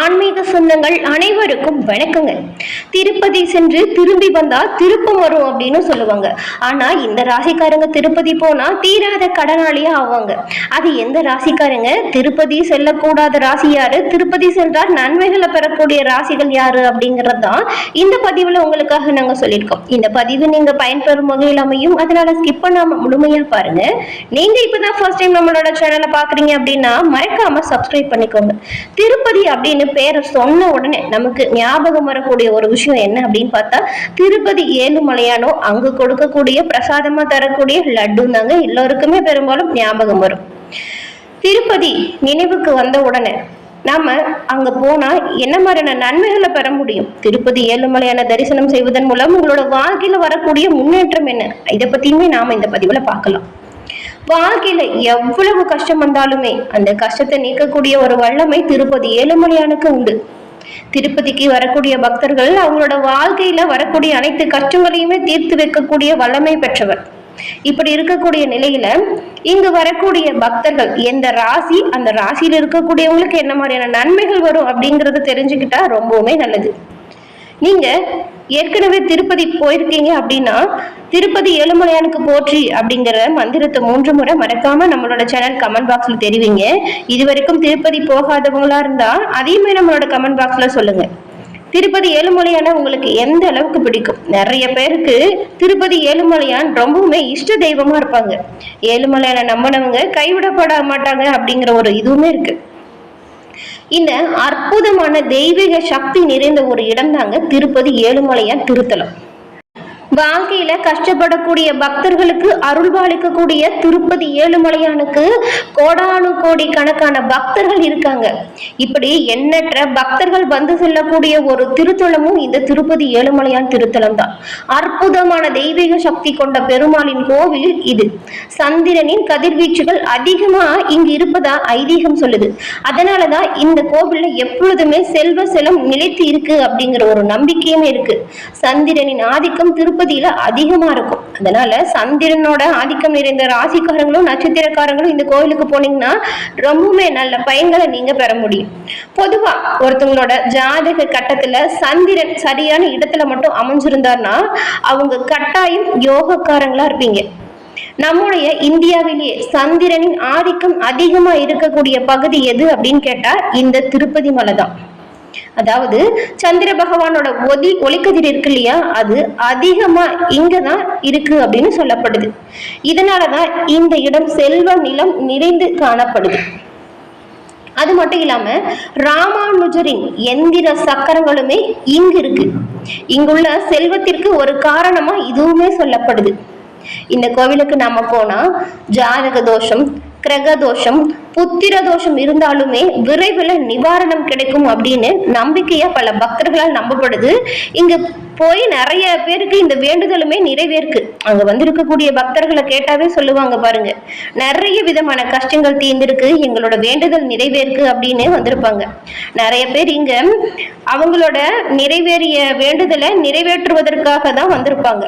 ஆன்மீக சொந்தங்கள் அனைவருக்கும் வணக்கங்க. திருப்பதி சென்று திரும்பி வந்தா திருப்பம் வரும் அப்படின்னு சொல்லுவாங்க. ஆனா இந்த ராசிக்காரங்க திருப்பதி போனா தீராத கடனாளியா ஆவாங்க. அது எந்த ராசிக்காரங்க? திருப்பதி செல்லக்கூடாத ராசி யாரு? திருப்பதி சென்றால் நன்மைகளை பெறக்கூடிய ராசிகள் யாரு அப்படிங்கிறது தான் இந்த பதிவுல உங்களுக்காக நாங்க சொல்லியிருக்கோம். இந்த பதிவு நீங்க பயன்பெறும் வகையில் அமையும். அதனால ஸ்கிப் பண்ணாம முழுமையா பாருங்க. நீங்க இப்பதான் ஃபர்ஸ்ட் டைம் நம்மளோட சேனலை பாக்குறீங்க அப்படின்னா மறக்காம சப்ஸ்கிரைப் பண்ணிக்கோங்க. திருப்பதி அப்படின்னு பேரை சொன்ன உடனே நமக்கு ஞாபகம் வரக்கூடிய ஒரு விஷயம் என்ன அப்படின்னு பார்த்தா திருப்பதி ஏழுமலையானோ அங்க கொடுக்கக்கூடிய பிரசாதமா தரக்கூடிய லட்டு தாங்க எல்லோருக்குமே பெரும்பாலும் ஞாபகம் வரும். திருப்பதி நினைவுக்கு வந்த உடனே நாம அங்க போனா என்ன மாதிரியான நன்மைகளை பெற முடியும்? திருப்பதி ஏழுமலையான தரிசனம் செய்வதன் மூலம் உங்களோட வாழ்க்கையில வரக்கூடிய முன்னேற்றம் என்ன? இதை பத்தியுமே நாம இந்த பதிவுல பார்க்கலாம். வாழ்க்கையில எவ்வளவு கஷ்டம் வந்தாலுமே அந்த கஷ்டத்தை நீக்கக்கூடிய ஒரு வல்லமை திருப்பதி ஏழுமலையானுக்கு உண்டு. திருப்பதிக்கு வரக்கூடிய பக்தர்கள் அவங்களோட வாழ்க்கையில வரக்கூடிய அனைத்து கஷ்டங்களையுமே தீர்த்து வைக்கக்கூடிய வல்லமை பெற்றவர். இப்படி இருக்கக்கூடிய நிலையில இங்கு வரக்கூடிய பக்தர்கள் எந்த ராசி அந்த ராசியில இருக்கக்கூடியவங்களுக்கு என்ன மாதிரியான நன்மைகள் வரும் அப்படிங்கறத தெரிஞ்சுக்கிட்டா ரொம்பவுமே நல்லது. நீங்க ஏற்கனவே திருப்பதி போயிருக்கீங்க அப்படின்னா திருப்பதி ஏழுமலையானுக்கு போற்றி அப்படிங்கிற மந்திரத்தை மூன்று முறை மறக்காம நம்மளோட சேனல் கமெண்ட் பாக்ஸ்ல தெரிவிங்க. இது வரைக்கும் திருப்பதி போகாதவங்களா இருந்தா அதையுமே நம்மளோட கமெண்ட் பாக்ஸ்ல சொல்லுங்க. திருப்பதி ஏழுமலையான உங்களுக்கு எந்த அளவுக்கு பிடிக்கும்? நிறைய பேருக்கு திருப்பதி ஏழுமலையான் ரொம்பவுமே இஷ்ட தெய்வமா இருப்பாங்க. ஏழுமலையான நம்பினவங்க கைவிடப்பட மாட்டாங்க அப்படிங்கிற ஒரு இதுவுமே இருக்கு. இந்த அற்புதமான தெய்வீக சக்தி நிறைந்த ஒரு இடம் தாங்க திருப்பதி ஏழுமலையான் திருத்தலம். வாழ்க்கையில கஷ்டப்படக்கூடிய பக்தர்களுக்கு அருள்பாலிக்கக்கூடிய திருப்பதி ஏழுமலையானுக்கு கோடானு கோடி கணக்கான பக்தர்கள் இருக்காங்க. இப்படி எண்ணற்ற பக்தர்கள் வந்து செல்லக்கூடிய ஒரு திருத்தலமும் இந்த திருப்பதி ஏழுமலையான் திருத்தலம் தான் அற்புதமான தெய்வீக சக்தி கொண்ட பெருமாளின் கோவில் இது. சந்திரனின் கதிர்வீச்சுகள் அதிகமா இங்கு இருப்பதா ஐதீகம் சொல்லுது. அதனாலதான் இந்த கோவில்ல எப்பொழுதுமே செல்வ செலம் நிலைத்து இருக்கு அப்படிங்கிற ஒரு நம்பிக்கையுமே இருக்கு. சந்திரனின் ஆதிக்கம் திருப்பதி திருப்பதியில அதிகமா இருக்கும். அதனால சந்திரனோட ஆதிக்கம் நிறைந்த ராசிக்காரங்களும் நட்சத்திரக்காரங்களும் இந்த கோயிலுக்கு போனீங்கன்னா ரொம்பவுமே நல்ல பயன்களை நீங்க பெற முடியும். பொதுவா ஒருத்தவங்களோட ஜாதக கட்டத்துல சந்திரன் சரியான இடத்துல மட்டும் அமைஞ்சிருந்தார்னா அவங்க கட்டாயம் யோகக்காரங்களா இருப்பீங்க. நம்முடைய இந்தியாவிலேயே சந்திரனின் ஆதிக்கம் அதிகமா இருக்கக்கூடிய பகுதி எது அப்படின்னு கேட்டா இந்த திருப்பதி மலை தான். அதாவது சந்திர பகவானோட ஒதி ஒளிக்கதிர் இருக்கு இல்லையா? அது அதிகமா இங்கதான் இருக்கு அப்படின்னு சொல்லப்படுது. இதனாலதான் இந்த இடம் செல்வ நிலம் நிறைந்து காணப்படுது. அது மட்டும் இல்லாம ராமானுஜரின் எந்திர சக்கரங்களுமே இங்கு இருக்கு. இங்குள்ள செல்வத்திற்கு ஒரு காரணமா இதுவுமே சொல்லப்படுது. இந்த கோவிலுக்கு நாம போனா ஜாதக தோஷம் கிரக தோஷம் புத்திர தோஷம் இருந்தாலுமே விரைவில் நிவாரணம் கிடைக்கும் அப்படின்னு நம்பிக்கையா பல பக்தர்களால் நம்பப்படுது. இங்க போய் நிறைய பேருக்கு இந்த வேண்டுதலுமே நிறைவேற்கு. அங்க வந்திருக்கக்கூடிய பக்தர்களை கேட்டாவே சொல்லுவாங்க பாருங்க. நிறைய விதமான கஷ்டங்கள் தீர்ந்திருக்கு. எங்களோட வேண்டுதல் நிறைவேற்கு அப்படின்னு வந்திருப்பாங்க. நிறைய பேர் இங்க அவங்களோட நிறைவேறிய வேண்டுதலை நிறைவேற்றுவதற்காக தான் வந்திருப்பாங்க.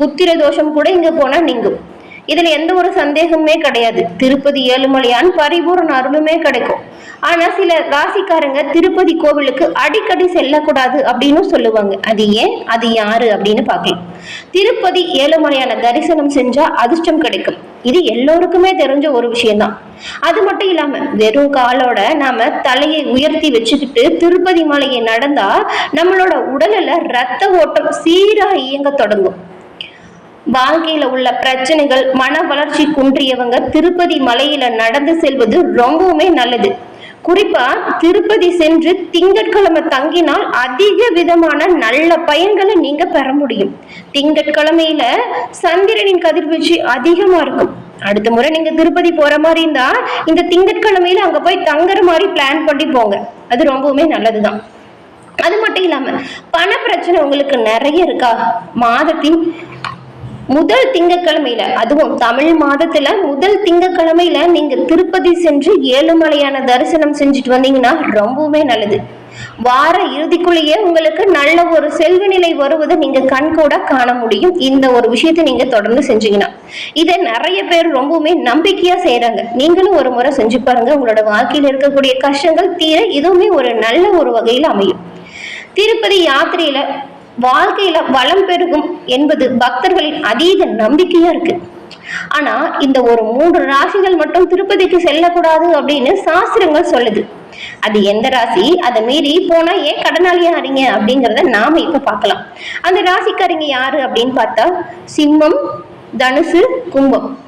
புத்திர தோஷம் கூட இங்க போனா நீங்கும். இதுல எந்த ஒரு சந்தேகமுமே கிடையாது. திருப்பதி ஏழுமலையான் பரிபூர்ண அருளுமே கிடைக்கும். ஆனா சில ராசிக்காரங்க திருப்பதி கோவிலுக்கு அடிக்கடி செல்லக்கூடாது அப்படின்னு சொல்லுவாங்க. அது ஏன்? அது யாரு அப்படின்னு பார்க்கலாம். திருப்பதி ஏழுமலையான தரிசனம் செஞ்சா அதிர்ஷ்டம் கிடைக்கும். இது எல்லோருக்குமே தெரிஞ்ச ஒரு விஷயம்தான். அது மட்டும் இல்லாம வெறும் காலோட நாம தலையை உயர்த்தி வச்சுக்கிட்டு திருப்பதி மலையை நடந்தா நம்மளோட உடல்ல ரத்த ஓட்டம் சீராக இயங்க தொடங்கும். வாழ்க்கையில உள்ள பிரச்சனைகள் மன வளர்ச்சி குன்றியவங்க திருப்பதி மலையில நடந்து செல்வது ரொம்பவுமே நல்லது. குறிப்பா திருப்பதி சென்று திங்கட்கிழமை தங்கினால் அதிக விதமான நல்ல பயன்களை நீங்க பெற முடியும். திங்கட்கிழமையில சந்திரனின் கதிர்வீச்சு அதிகமா இருக்கும். அடுத்த முறை நீங்க திருப்பதி போற மாதிரி இருந்தா இந்த திங்கட்கிழமையில அங்க போய் தங்குற மாதிரி பிளான் பண்ணி போங்க. அது ரொம்பவுமே நல்லதுதான். அது மட்டும் இல்லாம பண பிரச்சனை உங்களுக்கு நிறைய இருக்கா? மாதத்தின் முதல் திங்கக்கிழமையில அதுவும் தமிழ் மாதத்துல முதல் திங்கக்கிழமையில நீங்க திருப்பதி சென்று ஏழுமலையான தரிசனம் செஞ்சுட்டு வந்தீங்கன்னா ரொம்பவுமே நல்லது. வார இறுதிக்குள்ளேயே உங்களுக்கு நல்ல ஒரு செல்வ நிலை வருவதை நீங்க கண்கூட காண முடியும். இந்த ஒரு விஷயத்தை நீங்க தொடர்ந்து செஞ்சீங்கன்னா. இதை நிறைய பேர் ரொம்பவுமே நம்பிக்கையா செய்யறாங்க நீங்களும் ஒரு முறை செஞ்சு பாருங்க. உங்களோட வாழ்க்கையில் இருக்கக்கூடிய கஷ்டங்கள் தீர இதுவுமே ஒரு நல்ல ஒரு வகையில் அமையும். திருப்பதி யாத்திரையில வாழ்க்கையில வளம் பெருகும் என்பது பக்தர்களின் அதீத நம்பிக்கையா இருக்கு. ஆனா இந்த ஒரு மூன்று ராசிகள் மட்டும் திருப்பதிக்கு செல்லக்கூடாது அப்படின்னு சாஸ்திரங்கள் சொல்லுது. அது எந்த ராசி? அதை மீறி போனா ஏன் கடனாளியா ஆறீங்க அப்படிங்கறத நாம இப்ப பார்க்கலாம். அந்த ராசிக்காரங்க யாரு அப்படின்னு பார்த்தா சிம்மம் தனுசு கும்பம்.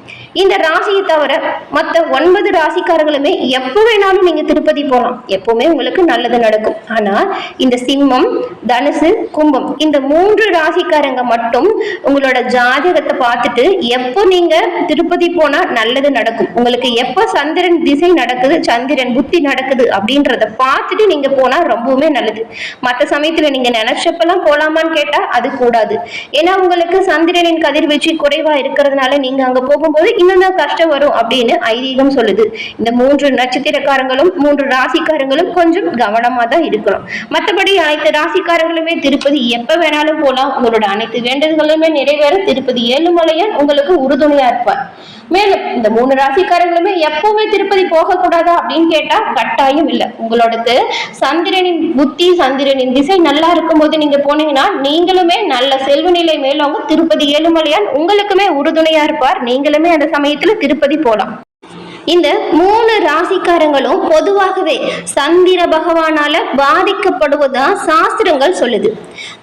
இந்த ராசியை தவிர மற்ற ஒன்பது ராசிக்காரர்களுமே எப்போ வேணாலும் நீங்க திருப்பதி போகலாம் எப்பவுமே உங்களுக்கு நல்லது நடக்கும். ஆனா இந்த சிம்மம் தனுசு கும்பம் இந்த மூன்று ராசிக்காரங்க மட்டும் உங்களோட ஜாதகத்தை பார்த்துட்டு எப்போ நீங்க திருப்பதி போனா நல்லது நடக்கும். உங்களுக்கு எப்போ சந்திரன் திசை நடக்குது சந்திரன் புத்தி நடக்குது அப்படின்றத பார்த்துட்டு நீங்க போனா ரொம்பவுமே நல்லது. மற்ற சமயத்துல நீங்க நினைச்சப்பெல்லாம் போலாமான்னு கேட்டா அது கூடாது. ஏன்னா உங்களுக்கு சந்திரனின் கதிர்வீச்சு குறைவா இருக்கிறதுனால நீங்க அங்க போகும்போது என்னென்ன கஷ்டம் வரும் அப்படின்னு ஐதீகம் சொல்லுது. இந்த மூன்று நட்சத்திரக்காரங்களும் மூன்று ராசிக்காரங்களும் கொஞ்சம் கவனமா தான் இருக்கணும். மற்றபடி அனைத்து ராசிக்காரங்களுமே திருப்பதி எப்ப வேணாலும் போலாம். உங்களோட அனைத்து வேண்டுதல்களுமே நிறைவேற திருப்பதி ஏழுமலையான் உங்களுக்கு உறுதுணையா இருப்பார். மேலும் இந்த மூணு ராசிக்காரங்களுமே எப்பவுமே திருப்பதி போக கூடாதா அப்படின்னு கேட்டா கட்டாயம் இல்லை. உங்களோடது சந்திரனின் புத்தி சந்திரனின் திசை நல்லா இருக்கும் போது நீங்க போனீங்கன்னா நீங்களுமே நல்ல செல்வ நிலை மேலவங்க திருப்பதி ஏழுமலையான் உங்களுக்குமே உறுதுணையா இருப்பார். நீங்களுமே அந்த சமயத்துல திருப்பதி போலாம். இந்த மூணு ராசிக்காரங்களும் பொதுவாகவே சந்திர பகவானால பாதிக்கப்படுவதா சாஸ்திரங்கள் சொல்லுது.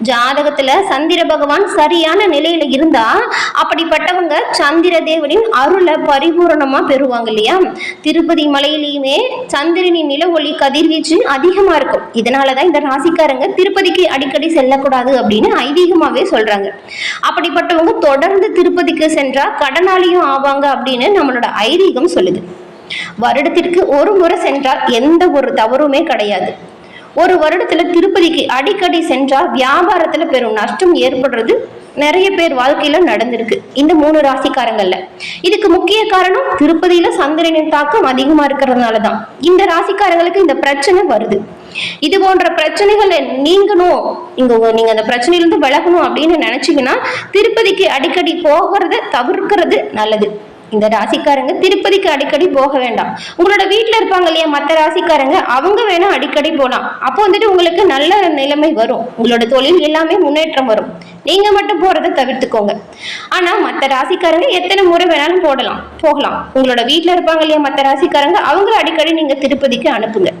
ஜாதகத்துல சந்திர பகவான் சரியான நிலையில இருந்தா அப்படிப்பட்டவங்க சந்திர தேவனின் அருளை பரிபூரணமா பெறுவாங்க இல்லையா? திருப்பதி மலையிலயுமே சந்திரனின் நில ஒளி கதிர்வீச்சு அதிகமா இருக்கும். இதனாலதான் இந்த ராசிக்காரங்க திருப்பதிக்கு அடிக்கடி செல்லக்கூடாது அப்படின்னு ஐதீகமாவே சொல்றாங்க. அப்படிப்பட்டவங்க தொடர்ந்து திருப்பதிக்கு சென்றா கடனாளியும் ஆவாங்க அப்படின்னு நம்மளோட ஐதீகம் சொல்லுது. வருடத்திற்கு ஒரு முறை சென்றால் எந்த ஒரு தவறுமே கிடையாது. ஒரு வருடத்துல திருப்பதிக்கு அடிக்கடி சென்றால் வியாபாரத்துல பெரும் நஷ்டம் ஏற்படுறது நிறைய பேர் வாழ்க்கையில நடந்திருக்கு இந்த மூணு ராசிக்காரங்கள்ல. இதுக்கு முக்கிய காரணம் திருப்பதியில சந்திரனின் தாக்கம் அதிகமா இருக்கிறதுனால தான் இந்த ராசிக்காரங்களுக்கு இந்த பிரச்சனை வருது. இது போன்ற பிரச்சனைகளை நீங்கணும். இங்க நீங்க அந்த பிரச்சனையிலிருந்து விலகணும் அப்படின்னு நினைச்சீங்கன்னா திருப்பதிக்கு அடிக்கடி போகிறத தவிர்க்கிறது நல்லது. இந்த ராசிக்காரங்க திருப்பதிக்கு அடிக்கடி போக வேண்டாம். உங்களோட வீட்டில் இருப்பாங்க இல்லையா மற்ற ராசிக்காரங்க அவங்க வேணா அடிக்கடி போகலாம் அப்போ வந்துட்டு உங்களுக்கு நல்ல நிலைமை வரும். உங்களோட தொழில் எல்லாமே முன்னேற்றம் வரும். நீங்க மட்டும் போறதை தவிர்த்துக்கோங்க. ஆனா மற்ற ராசிக்காரங்க எத்தனை முறை வேணாலும் போடலாம். போகலாம். உங்களோட வீட்டில் இருப்பாங்க இல்லையா மற்ற ராசிக்காரங்க அவங்கள அடிக்கடி நீங்க திருப்பதிக்கு அனுப்புங்க.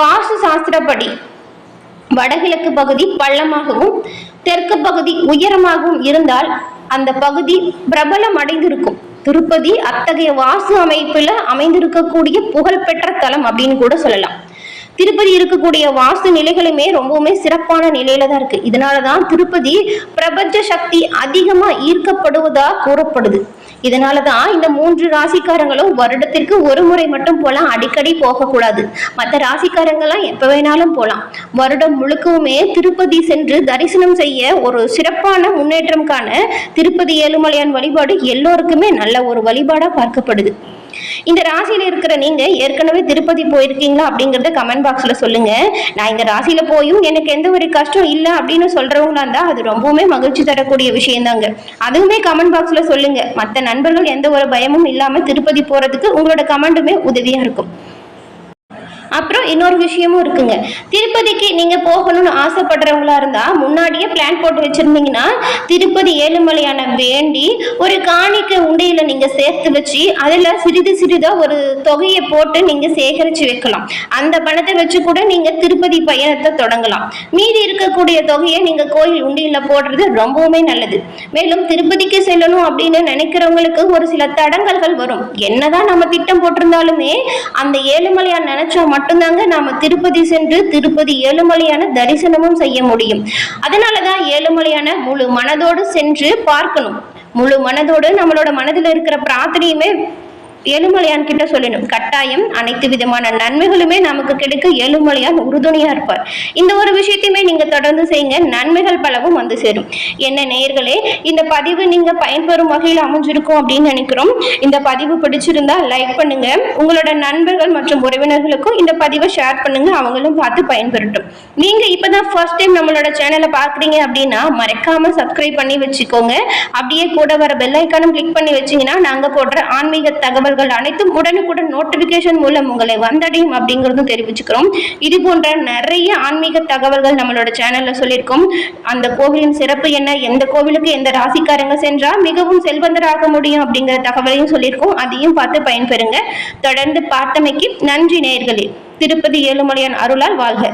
வாஸ்து சாஸ்திரப்படி வடகிழக்கு பகுதி பள்ளமாகவும் தெற்கு பகுதி உயரமாகவும் இருந்தால் அந்த பகுதி பிரபலம் அடைந்திருக்கும். திருப்பதி அத்தகைய வாசு அமைப்புல அமைந்திருக்கக்கூடிய புகழ்பெற்ற தலம் அப்படின்னு கூட சொல்லலாம். திருப்பதி இருக்கக்கூடிய வாஸ்து நிலைகளுமே ரொம்பவுமே சிறப்பான நிலையில தான் இருக்கு. இதனாலதான் திருப்பதி பிரபஞ்ச சக்தி அதிகமா ஈர்க்கப்படுவதா கூறப்படுது. இதனாலதான் இந்த மூன்று ராசிக்காரங்களும் வருடத்திற்கு ஒரு முறை மட்டும் போலாம். அடிக்கடி போகக்கூடாது. மற்ற ராசிக்காரங்கெல்லாம் எப்ப வேணாலும் போலாம். வருடம் முழுக்கவுமே திருப்பதி சென்று தரிசனம் செய்ய ஒரு சிறப்பான முன்னேற்றம் காண திருப்பதி ஏழுமலையான் வழிபாடு எல்லோருக்குமே நல்ல ஒரு வழிபாடா பார்க்கப்படுது. இந்த ராசியில் இருக்கிற நீங்க ஏற்கனவே திருப்பதி போயிருக்கீங்களா அப்படிங்கறத கமெண்ட் பாக்ஸ்ல சொல்லுங்க. நான் இந்த ராசியில போயும் எனக்கு எந்த ஒரு கஷ்டம் இல்லை அப்படின்னு சொல்றவங்களா இருந்தா அது ரொம்பவுமே மகிழ்ச்சி தரக்கூடிய விஷயம் தாங்க அதுவுமே கமெண்ட் பாக்ஸ்ல சொல்லுங்க. மற்ற நண்பர்கள் எந்த ஒரு பயமும் இல்லாம திருப்பதி போறதுக்கு உங்களோட கமெண்ட்டுமே உதவியா இருக்கும். அப்புறம் இன்னொரு விஷயமும் இருக்குங்க. திருப்பதிக்கு நீங்க போகணும்னு ஆசைப்படுறவங்களா இருந்தா முன்னாடியே பிளான் போட்டு வச்சிருந்தீங்கன்னா திருப்பதி ஏழுமலையான வேண்டி ஒரு காணிக்கை உண்டையில நீங்க சேர்த்து வச்சு அதுல சிறிது சிறிதா ஒரு தொகையை போட்டு நீங்க சேகரிச்சு வைக்கலாம். அந்த பணத்தை வச்சு கூட நீங்க திருப்பதி பயணத்தை தொடங்கலாம். மீதி இருக்கக்கூடிய தொகையை நீங்க கோயில் உண்டியல்ல போடுறது ரொம்பவுமே நல்லது. மேலும் திருப்பதிக்கு செல்லணும் அப்படின்னு நினைக்கிறவங்களுக்கு ஒரு சில தடங்கல்கள் வரும். என்னதான் நம்ம திட்டம் போட்டிருந்தாலுமே அந்த ஏழுமலையான் நினைச்சா மட்டும்தாங்க நாம திருப்பதி சென்று திருப்பதி ஏழுமலையான தரிசனமும் செய்ய முடியும். அதனாலதான் ஏழுமலையான முழு மனதோடு சென்று பார்க்கணும். முழு மனதோடு நம்மளோட மனதில் இருக்கிற பிரார்த்தனையுமே ஏழுமலையான் கிட்ட சொல்லணும். கட்டாயம் அனைத்து விதமான நன்மைகளுமே நமக்கு கிடைக்க ஏழுமலையான் உறுதுணையா இருப்பார். இந்த ஒரு விஷயத்தையுமே நீங்க தொடர்ந்து செய்யுங்க. நன்மைகள் பலவும் வந்து சேரும். என்ன நேயர்களே இந்த பதிவு நீங்க பயன்பெறும் வகையில் அமைஞ்சிருக்கும் அப்படின்னு நினைக்கிறோம். இந்த பதிவு பிடிச்சிருந்தா லைக் பண்ணுங்க. உங்களோட நண்பர்கள் மற்றும் உறவினர்களுக்கும் இந்த பதிவை ஷேர் பண்ணுங்க. அவங்களும் பார்த்து பயன்பெறட்டும். நீங்க இப்பதான் ஃபர்ஸ்ட் டைம் நம்மளோட சேனலை பாக்குறீங்க அப்படின்னா மறக்காம சப்ஸ்கிரைப் பண்ணி வச்சுக்கோங்க. அப்படியே கூட வர பெல் ஐக்கானும் கிளிக் பண்ணி வச்சீங்கன்னா நாங்க போடுற ஆன்மீக தகவல்கள் அனைத்தும் உடனுக்குடன் நோட்டிபிகேஷன் மூலம் உங்களை வந்தடையும் அப்படிங்கறதும் தெரிவிச்சுக்கிறோம். இது போன்ற நிறைய ஆன்மீக தகவல்கள் நம்மளோட சேனல்ல சொல்லியிருக்கோம். அந்த கோவிலின் சிறப்பு என்ன? எந்த கோவிலுக்கு எந்த ராசிக்காரங்க சென்றா மிகவும் செல்வந்தராக முடியும் அப்படிங்கிற தகவலையும் சொல்லியிருக்கோம். அதையும் பார்த்து பயன்பெறுங்க. தொடர்ந்து பார்த்தமைக்கு நன்றி நேர்களே திருப்பதி ஏழுமலையான் அருளால் வாழ்க.